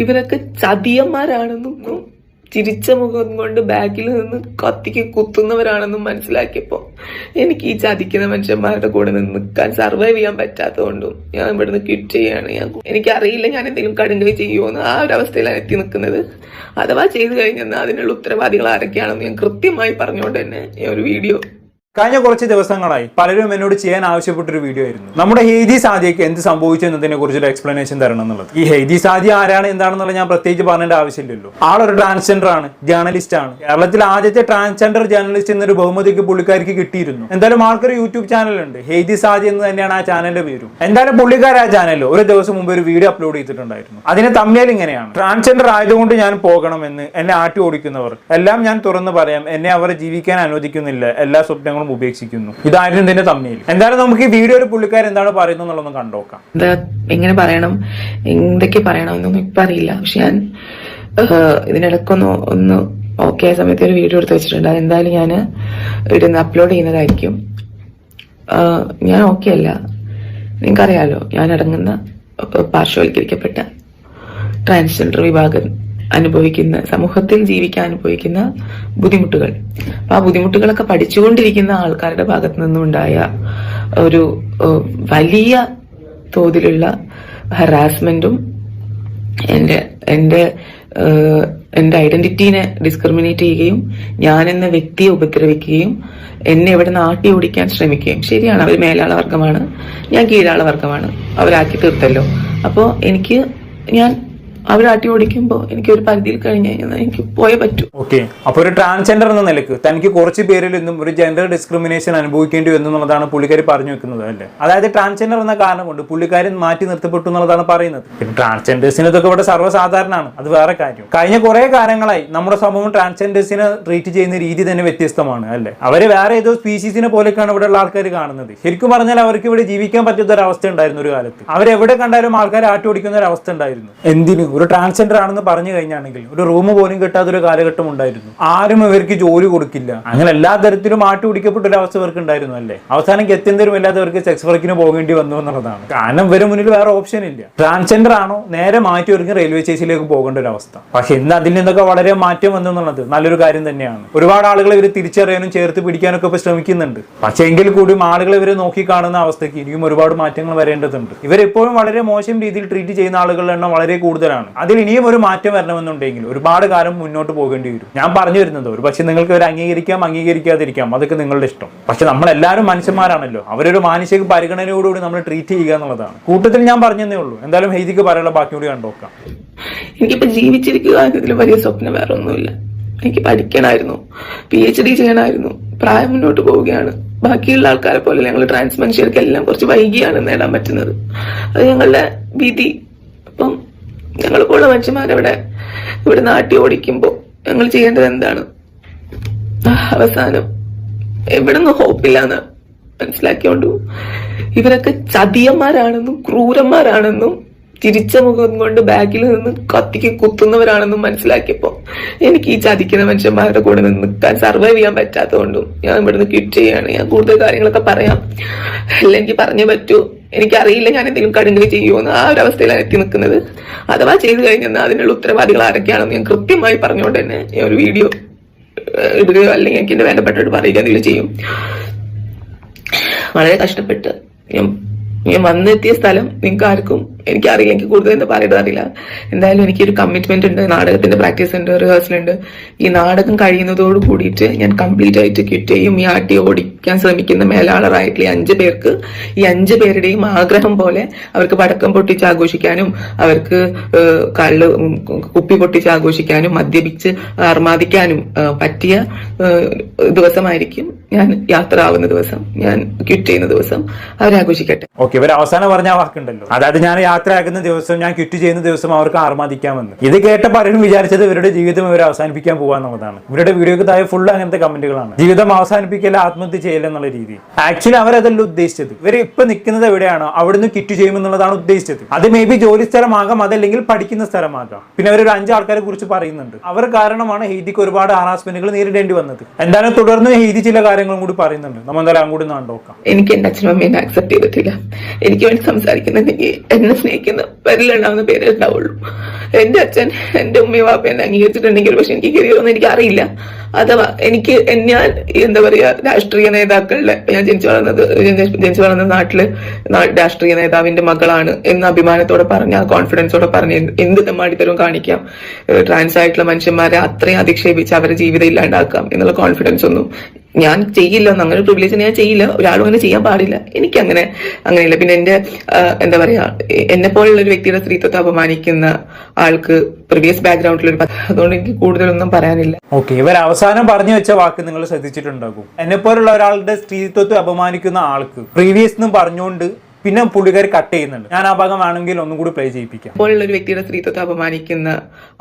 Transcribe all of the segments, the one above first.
ഇവരൊക്കെ ചതിയന്മാരാണെന്നും ചിരിച്ച മുഖം കൊണ്ട് ബാക്കിൽ നിന്ന് കത്തിക്ക് കുത്തുന്നവരാണെന്നും മനസ്സിലാക്കിയപ്പോ എനിക്ക് ഈ ചതിക്കുന്ന മനുഷ്യന്മാരുടെ കൂടെ നിന്ന് നിൽക്കാൻ സർവൈവ് ചെയ്യാൻ പറ്റാത്തതുകൊണ്ടും ഞാൻ ഇവിടുന്ന് ക്വിറ്റ് ചെയ്യാണ് ഞാൻ എനിക്കറിയില്ല ഞാൻ എന്തെങ്കിലും കടുങ്കൈ ചെയ്യുമോന്ന് ആ ഒരു അവസ്ഥയിലാണ് എത്തി നിൽക്കുന്നത്. അഥവാ ചെയ്തു കഴിഞ്ഞാൽ അതിനുള്ള ഉത്തരവാദികൾ ആരൊക്കെയാണെന്ന് ഞാൻ കൃത്യമായി പറഞ്ഞുകൊണ്ട് തന്നെ ഞാൻ ഒരു വീഡിയോ കഴിഞ്ഞ കുറച്ച് ദിവസങ്ങളായി പലരും എന്നോട് ചെയ്യാൻ ആവശ്യപ്പെട്ടൊരു വീഡിയോ ആയിരുന്നു. നമ്മുടെ ഹെയ്ദി സാദിയക്ക് എന്ത് സംഭവിച്ചു എന്നതിനെ കുറിച്ചൊരു എക്സ്പ്ലനേഷൻ തരണം എന്നുള്ളത്. ഈ ഹെയ്ദി സാദി ആരാണ് എന്താണെന്നുള്ള ഞാൻ പ്രത്യേകിച്ച് പറയേണ്ട ആവശ്യമില്ലല്ലോ. ആളൊരു ട്രാൻസ്ജെൻഡർ ആണ് ജേർണലിസ്റ്റ് ആണ്. കേരളത്തിൽ ആദ്യത്തെ ട്രാൻസ്ജെൻഡർ ജേർണലിസ്റ്റ് എന്നൊരു ബഹുമതിക്ക് പുള്ളിക്കാർക്ക് കിട്ടിയിരുന്നു. എന്തായാലും ആൾക്കൊരു യൂട്യൂബ് ചാനലുണ്ട് ഹെയ്ദി സാദി എന്ന് തന്നെയാണ് ആ ചാനലിന്റെ പേരും. എന്തായാലും പുള്ളിക്കാർ ആ ചാനലിൽ ഒരു ദിവസം മുമ്പ് ഒരു വീഡിയോ അപ്ലോഡ് ചെയ്തിട്ടുണ്ടായിരുന്നു. അതിന് തമ്മിൽ ഇങ്ങനെയാണ്. ട്രാൻസ്ജെൻഡർ ആയതുകൊണ്ട് ഞാൻ പോകണമെന്ന് എന്നെ ആട്ടി ഓടിക്കുന്നവർ. എല്ലാം ഞാൻ തുറന്നു പറയാം. എന്നെ അവർ ജീവിക്കാൻ അനുവദിക്കുന്നില്ല. എല്ലാ സ്വപ്നങ്ങളും ഉപേക്ഷിക്കുന്നു. ഇതായിരുന്നു ഇതിന്റെ തമ്മിൽ എന്തായാലും നമുക്ക് ഈ വീഡിയോയിൽ പുള്ളിക്കാർ എന്താണ് പറയുന്നത് എന്നുള്ളതൊന്ന് കണ്ടോക്കാം എന്താ എങ്ങനെ പറയണം? എന്തൊക്കെ പറയണം ഇപ്പൊ അറിയില്ല. പക്ഷെ ഞാൻ ഇതിനിടക്കൊന്ന് ഒന്ന് ഓക്കെ ആയ സമയത്ത് ഒരു വീഡിയോ എടുത്ത് വെച്ചിട്ടുണ്ട്. അതെന്തായാലും ഞാൻ ഇടുന്ന് അപ്ലോഡ് ചെയ്യുന്നതായിരിക്കും. ഞാൻ ഓക്കെ അല്ല. നിങ്ങൾക്കറിയാലോ ഞാൻ അടങ്ങുന്ന പാർശ്വവൽക്കരിക്കപ്പെട്ട ട്രാൻസ്ജെൻഡർ വിഭാഗം അനുഭവിക്കുന്ന സമൂഹത്തിൽ ജീവിക്കാൻ അനുഭവിക്കുന്ന ബുദ്ധിമുട്ടുകൾ. ആ ബുദ്ധിമുട്ടുകളൊക്കെ പഠിച്ചുകൊണ്ടിരിക്കുന്ന ആൾക്കാരുടെ ഭാഗത്തു നിന്നുണ്ടായ ഒരു വലിയ തോതിലുള്ള ഹറാസ്മെന്റും എന്റെ എന്റെ എന്റെ ഐഡന്റിറ്റീനെ ഡിസ്ക്രിമിനേറ്റ് ചെയ്യുകയും ഞാൻ എന്ന വ്യക്തിയെ ഉപദ്രവിക്കുകയും എന്നെ ഇവിടെ നാട്ടി ഓടിക്കാൻ ശ്രമിക്കുകയും. ശരിയാണ് അവർ മേലാള വർഗമാണ് ഞാൻ കീഴാള വർഗമാണ് അവരാക്കി തീർത്തല്ലോ. അപ്പോ എനിക്ക് ഞാൻ അവരാട്ടി ഓടിക്കുമ്പോൾ എനിക്ക് ഒരു പരിധിയിൽ കഴിഞ്ഞ് കഴിഞ്ഞാൽ എനിക്ക് പോയേ പറ്റൂ. ഓക്കെ. അപ്പൊ ഒരു ട്രാൻസ്ജെൻഡർ എന്ന നിലയ്ക്ക് തനിക്ക് കുറച്ച് പേരിൽ നിന്നും ഒരു ജെൻഡർ ഡിസ്ക്രിമിനേഷൻ അനുഭവിക്കേണ്ടി വന്നു എന്നുള്ളതാണ് പുള്ളിക്കാരി പറഞ്ഞു വെക്കുന്നത് അല്ലേ? അതായത് ട്രാൻസ്ജെൻഡർ എന്ന കാരണം കൊണ്ട് പുള്ളിക്കാരൻ മാറ്റി നിർത്തപ്പെട്ടു എന്നുള്ളതാണ് പറയുന്നത്. പിന്നെ ട്രാൻസ്ജെൻഡേഴ്സിന് ഇതൊക്കെ ഇവിടെ സർവസാധാരണമാണ്. അത് വേറെ കാര്യം. കഴിഞ്ഞ കുറെ കാലങ്ങളായി നമ്മുടെ സമൂഹം ട്രാൻസ്ജെൻഡേഴ്സിനെ ട്രീറ്റ് ചെയ്യുന്ന രീതി തന്നെ വ്യത്യസ്തമാണ് അല്ലേ? അവർ വേറെ ഏതോ സ്പീഷീസിനെ പോലെയൊക്കെയാണ് ഇവിടെ ഉള്ള ആൾക്കാർ കാണുന്നത്. ശരിക്കും പറഞ്ഞാൽ അവർക്ക് ഇവിടെ ജീവിക്കാൻ പറ്റുന്ന ഒരു അവസ്ഥ ഉണ്ടായിരുന്നു ഒരു കാലത്ത്. അവരെവിടെ കണ്ടാലും ആൾക്കാർ ആട്ടോടിക്കുന്ന ഒരു അവസ്ഥ ഉണ്ടായിരുന്നു. എന്തിന് ഒരു ട്രാൻസ്ജെൻഡർ ആണെന്ന് പറഞ്ഞു കഴിഞ്ഞാണെങ്കിൽ ഒരു റൂം പോലും കിട്ടാത്ത ഒരു കാലഘട്ടം ഉണ്ടായിരുന്നു. ആരും ഇവർക്ക് ജോലി കൊടുക്കില്ല. അങ്ങനെ എല്ലാ തരത്തിലും മാറ്റി പിടിക്കപ്പെട്ട ഒരു അവസ്ഥ ഇവർക്ക് ഉണ്ടായിരുന്നു അല്ലേ? അവസാനം ഗത്യന്തരം ഇല്ലാത്തവർക്ക് സെക്സ് വർക്കിന് പോകേണ്ടി വന്നു എന്നുള്ളതാണ്. കാരണം ഇവർ മുന്നിൽ വേറെ ഓപ്ഷൻ ഇല്ല. ട്രാൻസ്ജെൻഡർ ആണോ? നേരെ മാറ്റി ഒരുങ്ങി റെയിൽവേ സ്റ്റേഷനിലേക്ക് പോകേണ്ട ഒരു അവസ്ഥ. പക്ഷെ ഇന്ന് അതിൽ നിന്നൊക്കെ വളരെ മാറ്റം വന്നു എന്നുള്ളത് നല്ലൊരു കാര്യം തന്നെയാണ്. ഒരുപാട് ആളുകൾ ഇവർ തിരിച്ചറിയാനും ചേർത്ത് പിടിക്കാനൊക്കെ ഇപ്പൊ ശ്രമിക്കുന്നുണ്ട്. പക്ഷേ എങ്കിൽ കൂടിയും ആളുകൾ ഇവരെ നോക്കി കാണുന്ന അവസ്ഥയ്ക്ക് ഇനിയും ഒരുപാട് മാറ്റങ്ങൾ വരേണ്ടതുണ്ട്. ഇവരെപ്പോഴും വളരെ മോശം രീതിയിൽ ട്രീറ്റ് ചെയ്യുന്ന ആളുകളുടെ എണ്ണം വളരെ കൂടുതലാണ്. അതിൽ ഇനിയും ഒരു മാറ്റം വരണമെന്നുണ്ടെങ്കിൽ ഒരുപാട് കാലം മുന്നോട്ട് പോകേണ്ടി വരും. ഞാൻ പറഞ്ഞു വരുന്നത് ഒരു പക്ഷെ നിങ്ങൾക്ക് ഒരു അംഗീകരിക്കാം അംഗീകരിക്കാതിരിക്കാം. അതൊക്കെ നിങ്ങളുടെ ഇഷ്ടം. പക്ഷെ നമ്മളെല്ലാവരും മനുഷ്യന്മാരാണല്ലോ. അവരൊരു മാനസിക പരിഗണനയോടുകൂടി നമ്മൾ ട്രീറ്റ് ചെയ്യുക എന്നുള്ളതാണ്. കൂട്ടത്തിൽ ഞാൻ പറഞ്ഞതേ ഉള്ളൂ. എന്തായാലും ഹെയ്തിക്ക് പറയാനുള്ള ബാക്കി കൂടി കണ്ടോക്കാം എനിക്കിപ്പോ ജീവിച്ചിരിക്കുക എന്നതിൽ വലിയ സ്വപ്നം വേറെ ഒന്നുമില്ല എനിക്ക് പഠിക്കണമായിരുന്നു. പി എച്ച് ഡി ചെയ്യണമായിരുന്നു. പ്രായം മുന്നോട്ട് പോവുകയാണ്. ബാക്കിയുള്ള ആൾക്കാരെ പോലെ ഞങ്ങൾ ട്രാൻസ് മനുഷ്യർക്കെല്ലാം കുറച്ച് വൈകിയാണ് നേടാൻ പറ്റുന്നത്. അത് ഞങ്ങളുടെ വിധി. ഞങ്ങൾ പോലുള്ള മനുഷ്യന്മാരവിടെ ഇവിടെ നാട്ടി ഓടിക്കുമ്പോൾ ഞങ്ങൾ ചെയ്യേണ്ടത് എന്താണ്? അവസാനം എവിടുന്ന് ഹോപ്പില്ലാന്ന് മനസ്സിലാക്കിയോണ്ടു. ഇവരൊക്കെ ചതിയന്മാരാണെന്നും ക്രൂരന്മാരാണെന്നും തിരിച്ച മുഖം കൊണ്ട് ബാഗിൽ നിന്ന് കത്തിക്ക് കുത്തുന്നവരാണെന്നും മനസ്സിലാക്കിയപ്പോ എനിക്ക് ഈ ചതിക്കുന്ന മനുഷ്യന്മാരുടെ കൂടെ നിന്ന് നിൽക്കാൻ സർവൈവ് ചെയ്യാൻ പറ്റാത്തതുകൊണ്ടും ഞാൻ ഇവിടുന്ന് ക്വിറ്റ് ചെയ്യാണ്. ഞാൻ കൂടുതൽ കാര്യങ്ങളൊക്കെ പറയാം. അല്ലെങ്കിൽ പറഞ്ഞേ പറ്റൂ. എനിക്കറിയില്ല ഞാൻ എന്തെങ്കിലും കഴിഞ്ഞു ചെയ്യുമോ എന്ന് ആ ഒരു അവസ്ഥയിലാണ് എത്തി നിൽക്കുന്നത്. അഥവാ ചെയ്തു കഴിഞ്ഞാൽ അതിനുള്ള ഉത്തരവാദികൾ ആരൊക്കെയാണെന്ന് ഞാൻ കൃത്യമായി പറഞ്ഞുകൊണ്ട് തന്നെ ഞാൻ ഒരു വീഡിയോ ഇടുകയോ അല്ലെങ്കിൽ എനിക്ക് എന്റെ വേണ്ടപ്പെട്ടവരോട് പറയുക എന്തെങ്കിലും ചെയ്യും. വളരെ കഷ്ടപ്പെട്ട് ഞാൻ ഞാൻ വന്നെത്തിയ സ്ഥലം നിങ്ങൾക്ക് ആർക്കും എനിക്കറിയില്ല എനിക്ക് കൂടുതൽ എന്താ പറയുന്നത് അറിയില്ല. എന്തായാലും എനിക്കൊരു കമ്മിറ്റ്മെന്റ് ഉണ്ട് നാടകത്തിന്റെ പ്രാക്ടീസ് ഉണ്ട് റിഹേഴ്സൽ ഉണ്ട്. ഈ നാടകം കഴിയുന്നതോട് കൂടിയിട്ട് ഞാൻ കംപ്ലീറ്റ് ആയിട്ട് ക്വിറ്റ് ചെയ്യും ഈ ആട്ടി ഓടിക്കാൻ ശ്രമിക്കുന്ന മേലാളറായിട്ടുള്ള ഈ അഞ്ച് പേർക്ക് ഈ അഞ്ച് പേരുടെയും ആഗ്രഹം പോലെ അവർക്ക് പടക്കം പൊട്ടിച്ച് ആഘോഷിക്കാനും അവർക്ക് കള്ള് കുപ്പി പൊട്ടിച്ച് ആഘോഷിക്കാനും മദ്യപിച്ച് അർമാദിക്കാനും പറ്റിയ ദിവസമായിരിക്കും ഞാൻ യാത്ര ആവുന്ന ദിവസം ഞാൻ ക്വിറ്റ് ചെയ്യുന്ന ദിവസം അവരാഘോഷിക്കട്ടെ ഓക്കെ ഇവർ അവസാനം പറഞ്ഞ വാക്കുണ്ടല്ലോ. അതായത് ഞാൻ യാത്രയാക്കുന്ന ദിവസം ഞാൻ ക്വിറ്റ് ചെയ്യുന്ന ദിവസം അവർക്ക് ആർമാദിക്കാമെന്ന്. ഇത് കേട്ട പലരും വിചാരിച്ചത് ഇവരുടെ ജീവിതം ഇവർ അവസാനിപ്പിക്കാൻ പോകാന്നുള്ളതാണ് ഇവരുടെ വീഡിയോക്ക് താഴെ ഫുൾ അങ്ങനത്തെ കമന്റുകളാണ്. ജീവിതം അവസാനിപ്പിക്കല ആത്മഹത്യ ചെയ്യല എന്നുള്ള രീതി. ആക്ച്വലി അവരതല്ല ഉദ്ദേശിച്ചത്. ഇവർ ഇപ്പൊ നിൽക്കുന്നത് എവിടെയാണോ അവിടുന്ന് ക്വിറ്റ് ചെയ്യുമെന്നുള്ളതാണ് ഉദ്ദേശിച്ചത്. അത് മേ ബി ജോലി സ്ഥലമാകാം അതല്ലെങ്കിൽ പഠിക്കുന്ന സ്ഥലമാകാം. പിന്നെ അവരൊരു അഞ്ച് ആൾക്കാരെ കുറിച്ച് പറയുന്നുണ്ട്. അവർ കാരണമാണ് ഹെയ്തിക്ക് ഒരുപാട് ഹറാസ്മെന്റുകൾ നേരിടേണ്ടി വന്നത്. എന്തായാലും തുടർന്ന് ഹെയ്തി ചില കാര്യങ്ങളും കൂടി പറയുന്നുണ്ട്. നമ്മൾ എന്തായാലും അങ്ങോട്ട് നോക്കാം. എനിക്ക് എന്റെ അച്ഛനും അമ്മയും ആക്സെപ്റ്റ് ചെയ്തിട്ടില്ല. എനിക്ക് വേണ്ടി സംസാരിക്കുന്നുണ്ടെങ്കിൽ എന്നെ സ്നേഹിക്കുന്ന പേരിലുണ്ടാവുന്ന പേരേ ഉണ്ടാവുള്ളൂ. എന്റെ അച്ഛൻ എന്റെ ഉമ്മയും വാപ്പ എന്നെ അംഗീകരിച്ചിട്ടുണ്ടെങ്കിൽ പക്ഷെ എനിക്ക് കരിയറൊന്നും എനിക്ക് അറിയില്ല അഥവാ എനിക്ക് ഞാൻ എന്താ പറയാ രാഷ്ട്രീയ നേതാക്കളുടെ ഞാൻ ജനിച്ചു വളർന്നത് ജനിച്ചു വളർന്ന നാട്ടിൽ രാഷ്ട്രീയ നേതാവിന്റെ മകളാണ് എന്ന അഭിമാനത്തോടെ പറഞ്ഞ ആ കോൺഫിഡൻസോടെ പറഞ്ഞ് എന്ത് തെമ്മാടിത്തരവും കാണിക്കാം. ട്രാൻസ് ആയിട്ടുള്ള മനുഷ്യന്മാരെ അത്രയും അധിക്ഷേപിച്ച് അവരുടെ ജീവിതം ഇല്ലാണ്ടാക്കാം എന്നുള്ള കോൺഫിഡൻസ് ഒന്നും ഞാൻ ചെയ്യില്ല അങ്ങനെ പ്രിവിലേജ് ഞാൻ ചെയ്യില്ല. ഒരാളും അങ്ങനെ ചെയ്യാൻ പാടില്ല. എനിക്ക് അങ്ങനെ അങ്ങനെയില്ല. പിന്നെ എന്റെ എന്താ പറയാ എന്നെ പോലുള്ള ഒരു വ്യക്തിയുടെ സ്ത്രീത്വത്തെ അപമാനിക്കുന്ന ആൾക്ക് പ്രീവിയസ് ബാക്ക്ഗ്രൗണ്ടിൽ ഒരു അതുകൊണ്ട് എനിക്ക് കൂടുതലൊന്നും പറയാനില്ല. ഓക്കെ ഇവർ അവസാനം പറഞ്ഞു വെച്ച വാക്ക് നിങ്ങൾ ശ്രദ്ധിച്ചിട്ടുണ്ടാകും. എന്നെ പോലുള്ള ഒരാളുടെ സ്ത്രീത്വത്തെ അപമാനിക്കുന്ന ആൾക്ക് പ്രീവിയസ് എന്നും പറഞ്ഞുകൊണ്ട് പിന്നെ പുള്ളിക്കാർ കട്ട് ചെയ്യുന്നുണ്ട്. ഞാൻ ആ ഭാഗം വേണമെങ്കിൽ ഒന്നും കൂടി പ്ലേ ചെയ്യിപ്പിക്കാം. പോലുള്ള ഒരു വ്യക്തിയുടെ സ്ത്രീത്വത്തെ അപമാനിക്കുന്ന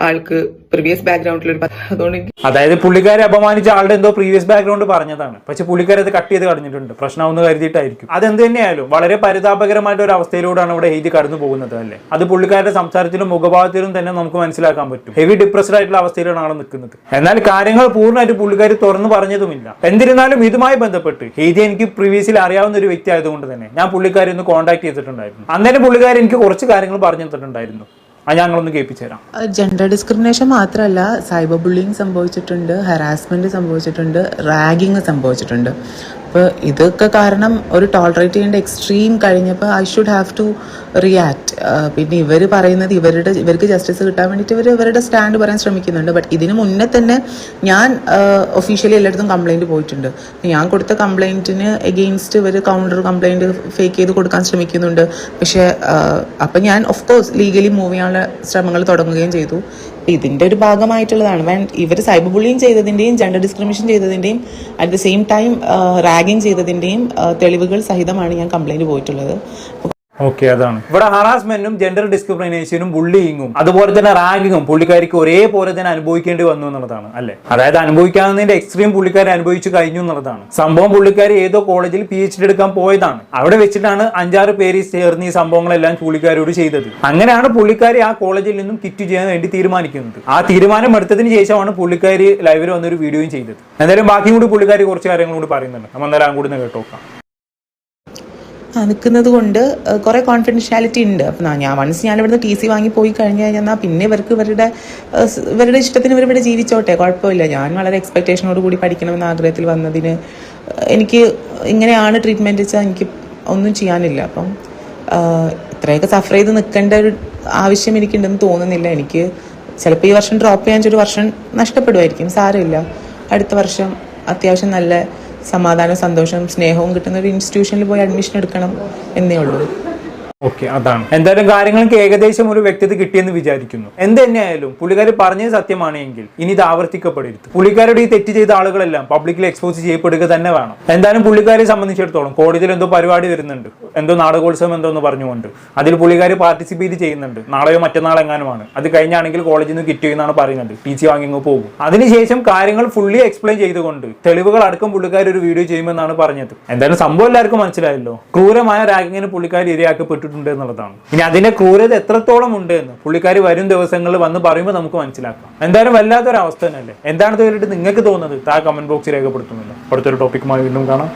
ആൾക്ക് പ്രീവിയസ് ബാക്ക്ഗ്രൗണ്ടിൽ ഒരു അതുകൊണ്ട് അതായത് പുള്ളിക്കാരെ അപമാനിച്ച ആളുടെ എന്തോ പ്രീവിയസ് ബാക്ക്ഗ്രൗണ്ട് പറഞ്ഞതാണ്. പക്ഷെ പുള്ളിക്കാരെ അത് കട്ട് ചെയ്ത് കളഞ്ഞിട്ടുണ്ട്. പ്രശ്നമെന്ന് കരുതിയിട്ടായിരിക്കും. അതെന്ത് തന്നെയായാലും വളരെ പരിതാപകരമായിട്ട് ഒരു അവസ്ഥയിലൂടെയാണ് ഇവിടെ എഴുതി കടന്നു പോകുന്നത് അല്ലേ? അത് പുള്ളിക്കാരുടെ സംസാരത്തിലും മുഖഭാവത്തിലും തന്നെ നമുക്ക് മനസ്സിലാക്കാൻ പറ്റും. ഹെവി ഡിപ്രസ്ഡ് ആയിട്ടുള്ള അവസ്ഥയിലാണ് ആൾ നിൽക്കുന്നത്. എന്നാൽ കാര്യങ്ങൾ പൂർണമായിട്ട് പുള്ളിക്കാർ തുറന്നു പറഞ്ഞതുമില്ല. എന്നിരുന്നാലും ഇതുമായി ബന്ധപ്പെട്ട് ഹെയ്തി എനിക്ക് പ്രീവിയസിൽ അറിയാവുന്ന ഒരു വ്യക്തി ആയതുകൊണ്ട് തന്നെ ഞാൻ പുള്ളിക്കാരി ഒന്ന് കോൺടാക്ട് ചെയ്തിട്ടുണ്ടായിരുന്നു. അന്നേരം പുള്ളിക്കാരൻ എനിക്ക് കുറച്ച് കാര്യങ്ങൾ പറഞ്ഞു തന്നിട്ടുണ്ടായിരുന്നു. ഞങ്ങളൊന്ന് കേൾപ്പിച്ചു തരാം ജെൻഡർ ഡിസ്ക്രിമിനേഷൻ മാത്രമല്ല സൈബർ ബുള്ളിങ് സംഭവിച്ചിട്ടുണ്ട് ഹറാസ്മെന്റ് സംഭവിച്ചിട്ടുണ്ട് റാഗിങ് സംഭവിച്ചിട്ടുണ്ട്. അപ്പോൾ ഇതൊക്കെ കാരണം ഒരു ടോളറേറ്റ് ചെയ്യേണ്ട എക്സ്ട്രീം കഴിഞ്ഞപ്പോൾ I should have to react പിന്നെ ഇവർ പറയുന്നത് ഇവരുടെ ഇവർക്ക് ജസ്റ്റിസ് കിട്ടാൻ വേണ്ടിയിട്ട് ഇവർ ഇവരുടെ സ്റ്റാൻഡ് പറയാൻ ശ്രമിക്കുന്നുണ്ട്. ബട്ട് ഇതിനു മുന്നേ തന്നെ ഞാൻ ഒഫീഷ്യലി എല്ലായിടത്തും കംപ്ലൈന്റ് പോയിട്ടുണ്ട്. ഞാൻ കൊടുത്ത കംപ്ലൈന്റിന് എഗെയിൻസ്റ്റ് ഇവർ കൗണ്ടർ കംപ്ലൈന്റ് ഫേക്ക് ചെയ്ത് കൊടുക്കാൻ ശ്രമിക്കുന്നുണ്ട്. പക്ഷേ അപ്പം ഞാൻ ഓഫ് കോഴ്സ് ലീഗലി മൂവ് ചെയ്യാനുള്ള ശ്രമങ്ങൾ തുടങ്ങുകയും ചെയ്തു. ഇതിന്റെ ഒരു ഭാഗമായിട്ടുള്ളതാണ്. വേൻ ഇവർ സൈബർ ബുള്ളിങ് ചെയ്തതിന്റെയും gender discrimination ചെയ്തതിന്റെയും at the same time ragging ചെയ്തതിന്റെയും തെളിവുകൾ സഹിതമാണ് ഞാൻ കംപ്ലയിന്റ് പോയിട്ടുള്ളത്. ഓക്കെ അതാണ്. ഇവിടെ ഹറാസ്മെന്റും ജെൻഡർ ഡിസ്ക്രിമിനേഷനും ബുള്ളിയിങ്ങും അതുപോലെ തന്നെ റാഗിങ്ങും പുള്ളിക്കാരിക്ക് ഒരേപോലെ തന്നെ അനുഭവിക്കേണ്ടി വന്നു എന്നുള്ളതാണ് അല്ലെ? അതായത് അനുഭവിക്കാവുന്നതിന്റെ എക്സ്ട്രീം പുള്ളിക്കാരി അനുഭവിച്ചു കഴിഞ്ഞു എന്നുള്ളതാണ്. സംഭവം പുള്ളിക്കാരി ഏതോ കോളേജിൽ പി എച്ച് ഡി എടുക്കാൻ പോയതാണ്. അവിടെ വെച്ചിട്ടാണ് അഞ്ചാറ് പേര് ചേർന്ന് ഈ സംഭവങ്ങളെല്ലാം പുള്ളിക്കാരോട് ചെയ്തത്. അങ്ങനെയാണ് പുള്ളിക്കാരി ആ കോളേജിൽ നിന്നും കിറ്റ് ചെയ്യാൻ വേണ്ടി തീരുമാനിക്കുന്നത്. ആ തീരുമാനം എടുത്തതിന് ശേഷമാണ് പുള്ളിക്കാരി ലൈവിൽ വന്നൊരു വീഡിയോയും ചെയ്തത്. എന്തായാലും ബാക്കിയും കൂടി പുള്ളിക്കാരി കുറച്ച് കാര്യങ്ങളോട് പറയുന്നുണ്ട്. നമ്മൾ എന്തായാലും അങ്ങോട്ട് കേട്ടോക്കാം. നിൽക്കുന്നത് കൊണ്ട് കുറേ കോൺഫിഡൻഷ്യാലിറ്റി ഉണ്ട്. അപ്പം ഞാൻ വൺസ് ഞാൻ ഇവിടുന്ന് ടി സി വാങ്ങി പോയി കഴിഞ്ഞ് കഴിഞ്ഞാൽ പിന്നെ ഇവർക്ക് ഇവരുടെ ഇവരുടെ ഇഷ്ടത്തിന് ഇവർ ഇവിടെ ജീവിച്ചോട്ടെ? കുഴപ്പമില്ല. ഞാൻ വളരെ എക്സ്പെക്റ്റേഷനോട് കൂടി പഠിക്കണമെന്ന ആഗ്രഹത്തിൽ വന്നതിന് എനിക്ക് ഇങ്ങനെയാണ് ട്രീറ്റ്മെന്റ് വെച്ചാൽ എനിക്ക് ഒന്നും ചെയ്യാനില്ല. അപ്പം ഇത്രയൊക്കെ സഫർ ചെയ്ത് നിൽക്കേണ്ട ഒരു ആവശ്യം എനിക്കുണ്ടെന്ന് തോന്നുന്നില്ല. എനിക്ക് ചിലപ്പോൾ ഈ വർഷം ഡ്രോപ്പ് ചെയ്യാൻ ഒരു വർഷം നഷ്ടപ്പെടുമായിരിക്കും. സാരമില്ല. അടുത്ത വർഷം അത്യാവശ്യം നല്ല സമാധാനം സന്തോഷം സ്നേഹവും കിട്ടുന്ന ഒരു ഇൻസ്റ്റിറ്റ്യൂഷനിൽ പോയി അഡ്മിഷൻ എടുക്കണം എന്നേ ഉള്ളൂ. ഓക്കെ അതാണ്. എന്തായാലും കാര്യങ്ങൾക്ക് ഏകദേശം ഒരു വ്യക്തത കിട്ടിയെന്ന് വിചാരിക്കുന്നു. എന്ത് തന്നെയായാലും പുള്ളിക്കാരി പറഞ്ഞത് സത്യമാണെങ്കിൽ ഇനി ഇത് ആവർത്തിക്കപ്പെടരുത്. പുള്ളിക്കാരുടെ ഈ തെറ്റ് ചെയ്ത ആളുകളെല്ലാം പബ്ലിക്കിൽ എക്സ്പോസ് ചെയ്യപ്പെടുക തന്നെ വേണം. എന്തായാലും പുള്ളിക്കാരെ സംബന്ധിച്ചിടത്തോളം കോടതിയിൽ എന്തോ പരിപാടി വരുന്നുണ്ട്. എന്തോ നാടകോത്സവം എന്തോ എന്ന് പറഞ്ഞുകൊണ്ട്. അതിൽ പുള്ളിക്കാർ പാർട്ടിസിപ്പേറ്റ് ചെയ്യുന്നുണ്ട്. നാളെയോ മറ്റന്നാളെങ്ങാനുമാണ്. അത് കഴിഞ്ഞാണെങ്കിൽ കോളേജിൽ നിന്ന് കിറ്റ് ചെയ്യുന്നതാണ് പറയുന്നത്. ടി സി വാങ്ങി പോകും. അതിനുശേഷം കാര്യങ്ങൾ ഫുള്ളി എക്സ്പ്ലെയിൻ ചെയ്തുകൊണ്ട് തെളിവുകൾ അടക്കം പുള്ളിക്കാർ ഒരു വീഡിയോ ചെയ്യുമെന്നാണ് പറഞ്ഞത്. എന്തായാലും സംഭവം എല്ലാവർക്കും മനസ്സിലായല്ലോ. ക്രൂരമായ റാഗിങ്ങിന് പുള്ളിക്കാരി ഇരയാക്കപ്പെട്ടിട്ടുണ്ട് എന്നുള്ളതാണ്. ഇനി അതിന്റെ ക്രൂരത എത്രത്തോളം ഉണ്ട് എന്ന് പുള്ളിക്കാർ വരും ദിവസങ്ങളിൽ വന്ന് പറയുമ്പോൾ നമുക്ക് മനസ്സിലാക്കാം. എന്തായാലും വല്ലാത്തൊരു അവസ്ഥ തന്നെയല്ലേ? എന്താണ് തീർച്ചയായിട്ടും നിങ്ങൾക്ക് തോന്നുന്നത്? താ കമന്റ് ബോക്സിൽ രേഖപ്പെടുത്തുന്നില്ല അടുത്തൊരു ടോപ്പിക്കുമായി വീണ്ടും കാണാം.